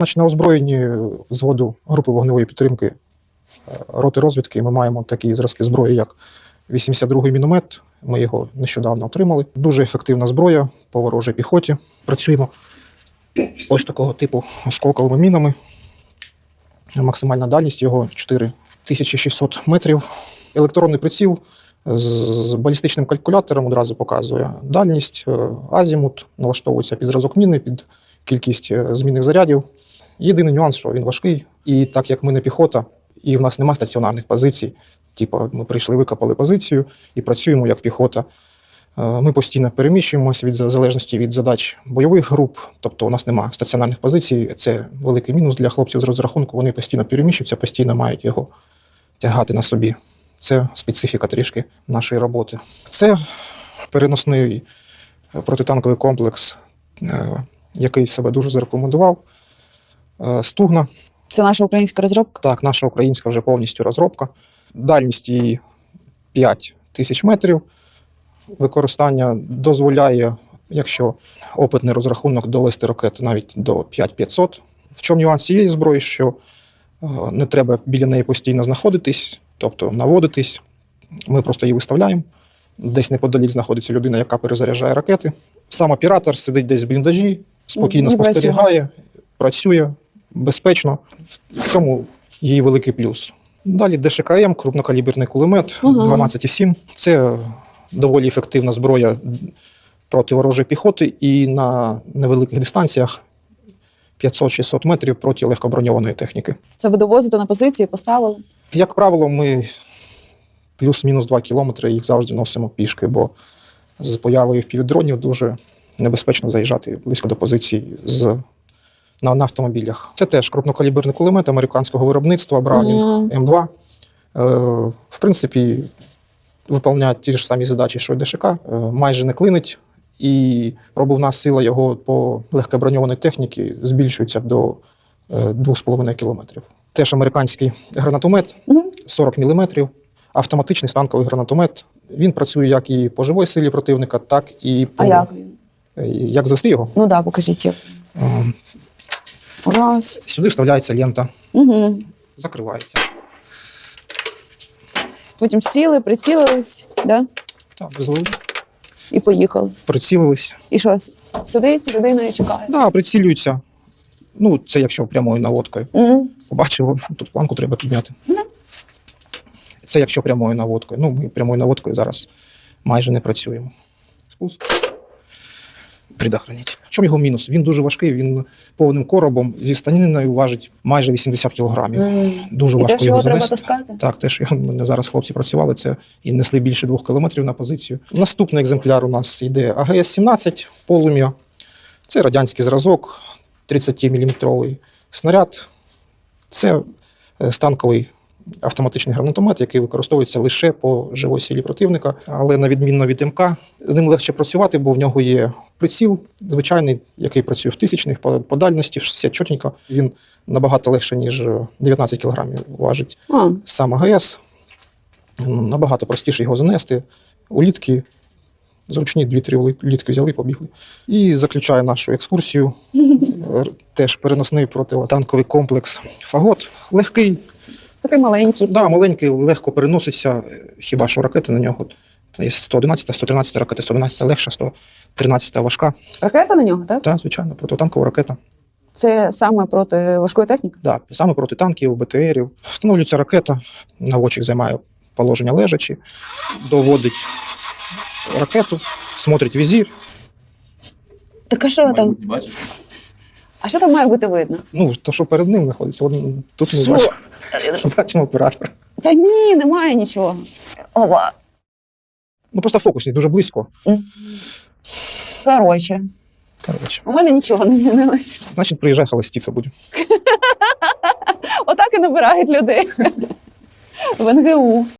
Значить, на озброєнні взводу групи вогневої підтримки е, роти розвідки ми маємо такі зразки зброї, як 82-й міномет. Ми його нещодавно отримали. Дуже ефективна зброя по ворожій піхоті. Працюємо ось такого типу осколковими мінами. Максимальна дальність його 4600 метрів. Електронний приціл з балістичним калькулятором одразу показує дальність, е, азімут, налаштовується під зразок міни, під кількість е, змінних зарядів. Єдиний нюанс, що він важкий, і так як ми не піхота, і в нас немає стаціонарних позицій, типу ми прийшли, викопали позицію і працюємо як піхота. Е, Ми постійно переміщуємося від залежності від задач бойових груп, тобто у нас немає стаціонарних позицій. Це великий мінус для хлопців з розрахунку. Вони постійно переміщуються, постійно мають його тягати на собі. Це специфіка трішки нашої роботи. Це переносний е, протитанковий комплекс, е, який себе дуже зарекомендував. Е, Стугна, Це наша українська розробка. так, наша українська вже повністю розробка. Дальність її 5 тисяч метрів. Використання дозволяє, якщо опитний розрахунок, довести ракету навіть до 5500. В чому нюанс цієї зброї, що е, не треба біля неї постійно знаходитись, тобто наводитись. Ми просто її виставляємо. Десь неподалік знаходиться людина, яка перезаряджає ракети. Сам оператор сидить десь в бліндажі, спокійно спостерігає, працює безпечно. В- цьому її великий плюс. Далі ДШКМ, крупнокаліберний кулемет Ага. 12,7. Це доволі ефективна зброя проти ворожої піхоти і на невеликих дистанціях 500-600 метрів проти легкоброньованої техніки. Це ви довозите на позиції, поставили. Як правило, ми плюс-мінус 2 кілометри їх завжди носимо пішки, бо з появою впівдронів дуже небезпечно заїжджати близько до позицій з, на, на автомобілях. Це теж крупнокаліберний кулемет американського виробництва Браунінг М2. Е, в принципі, виконує ті ж самі задачі, що й ДШК, е, майже не клинить. І пробивна сила його по легкоброньованій техніці збільшується до е, 2,5 кілометрів. Теж американський гранатомет Мгм. 40 мм, автоматичний станковий гранатомет. Він працює як і по живій силі противника, так і по А як? Е, як звести його. Ну так, да, покажіть. Раз. Сюди вставляється лента, Угу. закривається. Потім сіли, прицілились, да? Так, дозволили. і поїхали. Прицілились. І що, с- сидить людина і чекає. Да, прицілюються. Ну, це якщо прямою наводкою. Угу. Побачив, тут планку треба підняти. Ну. Це якщо прямою наводкою. Ну, ми прямою наводкою зараз майже не працюємо. Спуск. Предохраніть. В чому його мінус? Він дуже важкий, він повним коробом зі станіною важить майже 80 кілограмів. Дуже І важко те, його занести. Так, теж мене зараз хлопці працювали це і несли більше двох кілометрів на позицію. Наступний екземпляр у нас йде АГС-17 полум'я. Це радянський зразок, 30-мм снаряд. Це е, станковий автоматичний гранатомет, який використовується лише по живій силі противника, але на відмінно від МК, з ним легше працювати, бо в нього є приціл звичайний, який працює в тисячних по, дальності, все чотенько. Він набагато легше, ніж е, 19 кг важить А, сам АГС. Ну, Набагато простіше його занести. Улітки, зручні дві-три улітки взяли, побігли. І заключає нашу екскурсію. Теж переносний протитанковий комплекс Фагот. Легкий, такий маленький. да, маленький, легко переноситься, хіба що ракети на нього. Є 111, 113 ракети, 111 легша, 113 важка. Ракета на нього, так? Так, звичайно, протитанкова ракета. Це саме проти важкої техніки. Да, саме проти танків, БТРів. Встановлюється ракета, наводчик займає положення лежачі, доводить ракету, смотрить візір. Так а що там? Бачиш? А що там має бути видно? Ну, то, що перед ним знаходиться, от тут ми бачимо, бачимо оператора. Та ні, немає нічого. Ова. Ну просто фокусник дуже близько. Коротше, Коротше. у мене нічого не, не. Значить, приїжджай, холостіться буде. Отак і набирають людей в НГУ.